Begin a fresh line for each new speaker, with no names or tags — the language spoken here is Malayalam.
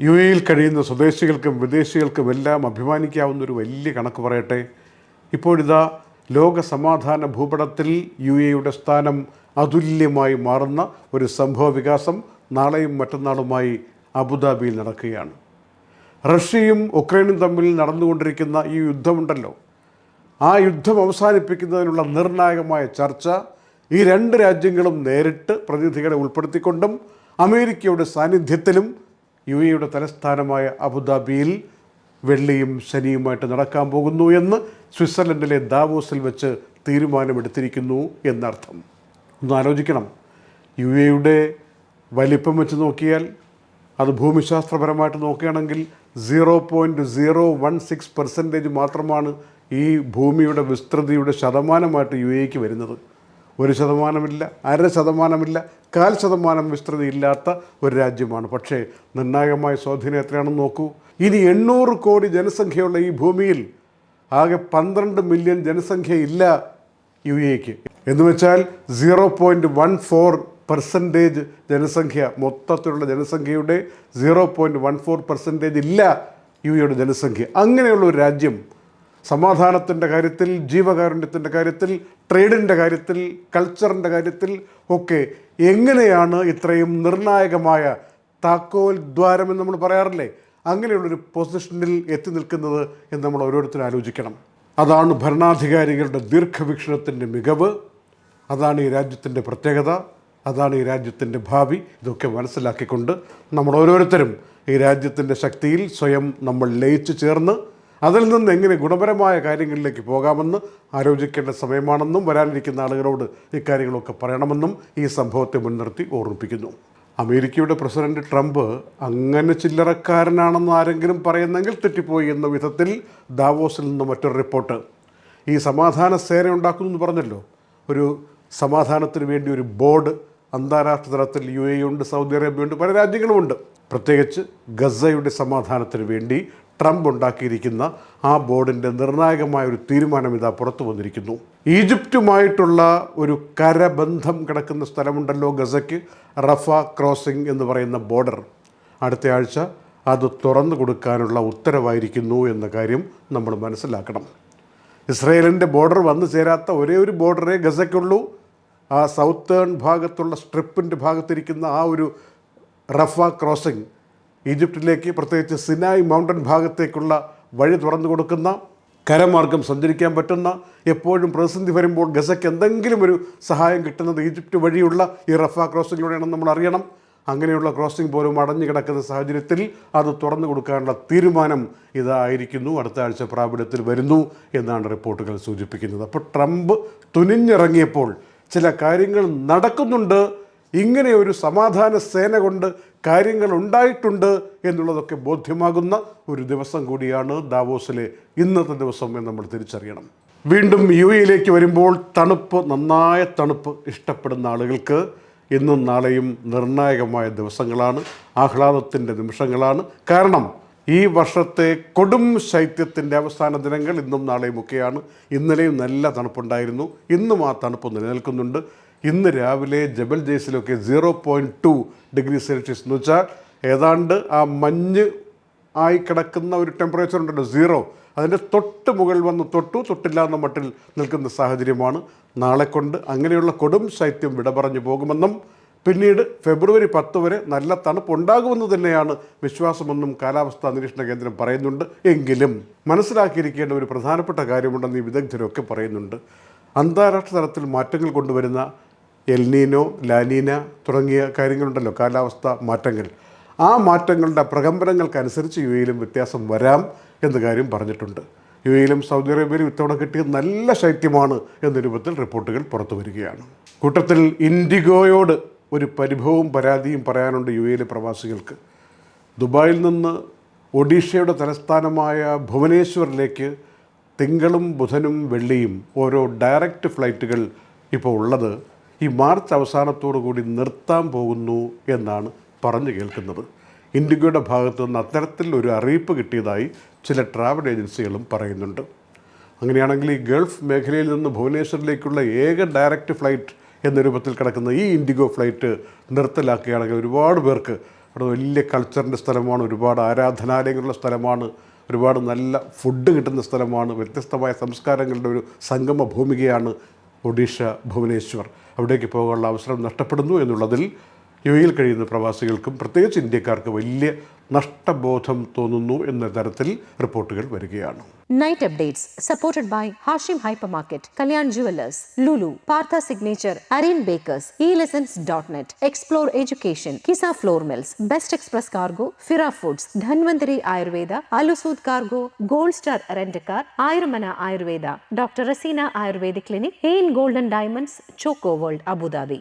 യു എയിൽ കഴിയുന്ന സ്വദേശികൾക്കും വിദേശികൾക്കും എല്ലാം അഭിമാനിക്കാവുന്ന ഒരു വലിയ കണക്ക് പറയട്ടെ. ഇപ്പോഴിതാ ലോക സമാധാന ഭൂപടത്തിൽ യു എയുടെ സ്ഥാനം അതുല്യമായി മാറുന്ന ഒരു സംഭവ വികാസം നാളെയും മറ്റന്നാളുമായി അബുദാബിയിൽ നടക്കുകയാണ്. റഷ്യയും ഉക്രൈനും തമ്മിൽ നടന്നുകൊണ്ടിരിക്കുന്ന ഈ യുദ്ധമുണ്ടല്ലോ. ആ യുദ്ധം അവസാനിപ്പിക്കുന്നതിനുള്ള നിർണായകമായ ചർച്ച ഈ രണ്ട് രാജ്യങ്ങളും നേരിട്ട് പ്രതിനിധികളെ ഉൾപ്പെടുത്തിക്കൊണ്ടും അമേരിക്കയുടെ സാന്നിധ്യത്തിലും യു എയുടെ തലസ്ഥാനമായ അബുദാബിയിൽ വെള്ളിയും ശനിയുമായിട്ട് നടക്കാൻ പോകുന്നു എന്ന് സ്വിറ്റ്സർലൻഡിലെ ദാവോസിൽ വെച്ച് തീരുമാനമെടുത്തിരിക്കുന്നു എന്നർത്ഥം. ഒന്ന് ആലോചിക്കണം. യു എയുടെ വലിപ്പം വെച്ച് നോക്കിയാൽ അത് ഭൂമിശാസ്ത്രപരമായിട്ട് നോക്കുകയാണെങ്കിൽ zero point zero one six percentage മാത്രമാണ് ഈ ഭൂമിയുടെ വിസ്തൃതിയുടെ ശതമാനമായിട്ട് യു എക്ക് വരുന്നത്. ഒരു ശതമാനമില്ല അര ശതമാനമില്ല കാൽ ശതമാനം വിസ്തൃതി ഇല്ലാത്ത ഒരു രാജ്യമാണ്. പക്ഷേ നിർണായകമായ സ്വാധീനം എത്രയാണെന്ന് നോക്കൂ. ഇനി എണ്ണൂറ് കോടി ജനസംഖ്യയുള്ള ഈ ഭൂമിയിൽ ആകെ പന്ത്രണ്ട് മില്യൺ ജനസംഖ്യ ഇല്ല യു എക്ക് എന്ന് വെച്ചാൽ zero point one four percentage ജനസംഖ്യ മൊത്തത്തിലുള്ള ജനസംഖ്യയുടെ zero point one four percentage ഇല്ല യു എയുടെ ജനസംഖ്യ. അങ്ങനെയുള്ള ഒരു രാജ്യം സമാധാനത്തിന്റെ കാര്യത്തിൽ ജീവകാരുണ്യത്തിന്റെ കാര്യത്തിൽ ട്രേഡിന്റെ കാര്യത്തിൽ കൾച്ചറിന്റെ കാര്യത്തിൽ ഒക്കെ എങ്ങനെയാണ് ഇത്രയും നിർണായകമായ താക്കോൽ ദ്വാരം എന്ന് നമ്മൾ പറയാറില്ലേ? അങ്ങനെയുള്ളൊരു പൊസിഷനിൽ എത്തി നിൽക്കുന്നത് എന്ന് നമ്മൾ ഓരോരുത്തരും ആലോചിക്കണം. അതാണ് ഭരണാധികാരികളുടെ ദീർഘവീക്ഷണത്തിന്റെ മികവ്. അതാണ് ഈ രാജ്യത്തിന്റെ പ്രത്യേകത. അതാണ് ഈ രാജ്യത്തിന്റെ ഭാവി. ഇതൊക്കെ മനസ്സിലാക്കിക്കൊണ്ട് നമ്മൾ ഓരോരുത്തരും ഈ രാജ്യത്തിന്റെ ശക്തിയിൽ സ്വയം നമ്മൾ ലയിച്ചു ചേർന്ന് അതിൽ നിന്ന് എങ്ങനെ ഗുണപരമായ കാര്യങ്ങളിലേക്ക് പോകാമെന്ന് ആലോചിക്കേണ്ട സമയമാണെന്നും വരാനിരിക്കുന്ന ആളുകളോട് ഇക്കാര്യങ്ങളൊക്കെ പറയണമെന്നും ഈ സംഭവത്തെ മുൻനിർത്തി ഓർമ്മിപ്പിക്കുന്നു. അമേരിക്കയുടെ പ്രസിഡന്റ് ട്രംപ് അങ്ങനെ ചില്ലറക്കാരനാണെന്ന് ആരെങ്കിലും പറയുന്നെങ്കിൽ തെറ്റിപ്പോയി എന്ന വിധത്തിൽ ദാവോസിൽ നിന്ന് മറ്റൊരു റിപ്പോർട്ട്. ഈ സമാധാന സേന ഉണ്ടാക്കുന്നു എന്ന് പറഞ്ഞല്ലോ. ഒരു സമാധാനത്തിന് വേണ്ടി ഒരു ബോർഡ് അന്താരാഷ്ട്ര തലത്തിൽ യു എ ഉണ്ട് സൗദി അറേബ്യ ഉണ്ട് പല രാജ്യങ്ങളുമുണ്ട്. പ്രത്യേകിച്ച് ഗസയുടെ സമാധാനത്തിന് വേണ്ടി ട്രംപ് ഉണ്ടാക്കിയിരിക്കുന്ന ആ ബോർഡിന്റെ നിർണായകമായ ഒരു തീരുമാനം ഇതാ പുറത്തു വന്നിരിക്കുന്നു. ഈജിപ്റ്റുമായിട്ടുള്ള ഒരു കരബന്ധം കിടക്കുന്ന സ്ഥലമുണ്ടല്ലോ ഗസയ്ക്ക് റഫ ക്രോസിംഗ് എന്ന് പറയുന്ന ബോർഡർ. അടുത്ത ആഴ്ച അത് തുറന്നു കൊടുക്കാനുള്ള ഉത്തരവായിരിക്കുന്നു എന്ന കാര്യം നമ്മൾ മനസ്സിലാക്കണം. ഇസ്രയേലിന്റെ ബോർഡർ വന്നു ചേരാത്ത ഒരേ ഒരു ബോർഡറേ ഗസയ്ക്കുള്ളൂ. ആ സൗത്തേൺ ഭാഗത്തുള്ള സ്ട്രിപ്പിന്റെ ഭാഗത്തിരിക്കുന്ന ആ ഒരു റഫ ക്രോസിംഗ് ഈജിപ്തിലേക്ക് പ്രത്യേകിച്ച് സിനായ് മൗണ്ടൻ ഭാഗത്തേക്കുള്ള വഴി തുറന്നു കൊടുക്കുന്ന കരമാർഗം സഞ്ചരിക്കാൻ പറ്റുന്ന എപ്പോഴും പ്രതിസന്ധി വരുമ്പോൾ ഗസയ്ക്ക് എന്തെങ്കിലും ഒരു സഹായം കിട്ടുന്നത് ഈജിപ്റ്റ് വഴിയുള്ള ഈ റഫ ക്രോസിങ്ങിലൂടെയാണെന്ന് നമ്മൾ അറിയണം. അങ്ങനെയുള്ള ക്രോസിംഗ് പോലും അടഞ്ഞു കിടക്കുന്ന സാഹചര്യത്തിൽ അത് തുറന്നു കൊടുക്കാനുള്ള തീരുമാനം ഇതായിരിക്കുന്നു. അടുത്ത ആഴ്ച പ്രാബല്യത്തിൽ വരുന്നു എന്നാണ് റിപ്പോർട്ടുകൾ സൂചിപ്പിക്കുന്നത്. അപ്പോൾ ട്രംപ് തുനിഞ്ഞിറങ്ങിയപ്പോൾ ചില കാര്യങ്ങൾ നടക്കുന്നുണ്ട് ഇങ്ങനെ ഒരു സമാധാന സേന കൊണ്ട് കാര്യങ്ങൾ ഉണ്ടായിട്ടുണ്ട് എന്നുള്ളതൊക്കെ ബോധ്യമാകുന്ന ഒരു ദിവസം കൂടിയാണ് ദാവോസിലെ ഇന്നത്തെ ദിവസം എന്ന് നമ്മൾ തിരിച്ചറിയണം. വീണ്ടും യു എയിലേക്ക് വരുമ്പോൾ തണുപ്പ് നന്നായ തണുപ്പ് ഇഷ്ടപ്പെടുന്ന ആളുകൾക്ക് ഇന്നും നാളെയും നിർണായകമായ ദിവസങ്ങളാണ് ആഹ്ലാദത്തിന്റെ നിമിഷങ്ങളാണ്. കാരണം ഈ വർഷത്തെ കൊടും ശൈത്യത്തിന്റെ അവസാന ദിനങ്ങൾ ഇന്നും നാളെയും ഒക്കെയാണ്. ഇന്നലെയും നല്ല തണുപ്പുണ്ടായിരുന്നു. ഇന്നും ആ തണുപ്പ് നിലനിൽക്കുന്നുണ്ട്. ഇന്ന് രാവിലെ ജബൽ ജയ്സിലൊക്കെ zero point two degree Celsius എന്ന് വെച്ചാൽ ഏതാണ്ട് ആ മഞ്ഞ് ആയി കിടക്കുന്ന ഒരു ടെമ്പറേച്ചർ ഉണ്ടല്ലോ സീറോ അതിന്റെ തൊട്ട് മുകളിൽ വന്ന് തൊട്ടു തൊട്ടില്ലാന്ന മട്ടിൽ നിൽക്കുന്ന സാഹചര്യമാണ്. നാളെ കൊണ്ട് അങ്ങനെയുള്ള കൊടും ശൈത്യം വിട പറഞ്ഞു പോകുമെന്നും പിന്നീട് ഫെബ്രുവരി പത്ത് വരെ നല്ല തണുപ്പ് ഉണ്ടാകുമെന്ന് തന്നെയാണ് വിശ്വാസമെന്നും കാലാവസ്ഥാ നിരീക്ഷണ കേന്ദ്രം പറയുന്നുണ്ട്. എങ്കിലും മനസ്സിലാക്കിയിരിക്കേണ്ട ഒരു പ്രധാനപ്പെട്ട കാര്യമുണ്ടെന്ന് ഈ വിദഗ്ധരൊക്കെ പറയുന്നുണ്ട്. അന്താരാഷ്ട്ര തലത്തിൽ മാറ്റങ്ങൾ കൊണ്ടുവരുന്ന എൽനീനോ ലാനീന തുടങ്ങിയ കാര്യങ്ങളുണ്ടല്ലോ കാലാവസ്ഥ മാറ്റങ്ങൾ. ആ മാറ്റങ്ങളുടെ പ്രകമ്പനങ്ങൾക്കനുസരിച്ച് യു എയിലും വ്യത്യാസം വരാം എന്ന കാര്യം പറഞ്ഞിട്ടുണ്ട്. യു എയിലും സൗദി അറേബ്യയിലും ഇത്തവണ കിട്ടിയ നല്ല ശൈത്യമാണ് എന്ന രൂപത്തിൽ റിപ്പോർട്ടുകൾ പുറത്തു വരികയാണ്. കൂട്ടത്തിൽ ഇൻഡിഗോയോട് ഒരു പരിഭവവും പരാതിയും പറയാനുണ്ട് യു എയിലെ പ്രവാസികൾക്ക്. ദുബായിൽ നിന്ന് ഒഡീഷയുടെ തലസ്ഥാനമായ ഭുവനേശ്വറിലേക്ക് തിങ്കളും ബുധനും വെള്ളിയും ഓരോ ഡയറക്റ്റ് ഫ്ലൈറ്റുകൾ ഇപ്പോൾ ഉള്ളത് ഈ മാർച്ച് അവസാനത്തോടു കൂടി നിർത്താൻ പോകുന്നു എന്നാണ് പറഞ്ഞു കേൾക്കുന്നത്. ഇൻഡിഗോയുടെ ഭാഗത്തു നിന്ന് അത്തരത്തിൽ ഒരു അറിയിപ്പ് കിട്ടിയതായി ചില ട്രാവൽ ഏജൻസികളും പറയുന്നുണ്ട്. അങ്ങനെയാണെങ്കിൽ ഈ ഗൾഫ് മേഖലയിൽ നിന്ന് ഭുവനേശ്വറിലേക്കുള്ള ഏക ഡയറക്റ്റ് ഫ്ലൈറ്റ് എന്ന രൂപത്തിൽ കിടക്കുന്ന ഈ ഇൻഡിഗോ ഫ്ലൈറ്റ് നിർത്തലാക്കുകയാണെങ്കിൽ ഒരുപാട് പേർക്ക് അവിടെ വലിയ കൾച്ചറിന്റെ സ്ഥലമാണ് ഒരുപാട് ആരാധനാലയങ്ങളുള്ള സ്ഥലമാണ് ഒരുപാട് നല്ല ഫുഡ് കിട്ടുന്ന സ്ഥലമാണ് വ്യത്യസ്തമായ സംസ്കാരങ്ങളുടെ ഒരു സംഗമ ഭൂമികയാണ് ഒഡീഷ ഭുവനേശ്വർ അവിടേക്ക് പോകാനുള്ള അവസരം നഷ്ടപ്പെടുന്നു എന്നുള്ളതിൽ യുവയിൽ കഴിയുന്ന പ്രവാസികൾക്കും പ്രത്യേകിച്ച് ഇന്ത്യക്കാർക്ക് വലിയ നഷ്ടബോധം തോന്നുന്നു എന്ന തരത്തിൽ റിപ്പോർട്ടുകൾ വരികയാണ്.
Night updates supported by Hashim hyper market Kalyan jewellers Lulu Partha signature Arian bakers e dot net explore education Qissa flour mills best express cargo ഫിറ foods Dhanvantari Ayurveda അലുസൂദ് cargo gold star rent a car Ayurmana Ayurveda doctor Raseena Ayurveda clinic എയിൻ golden diamonds choco world Abu Dhabi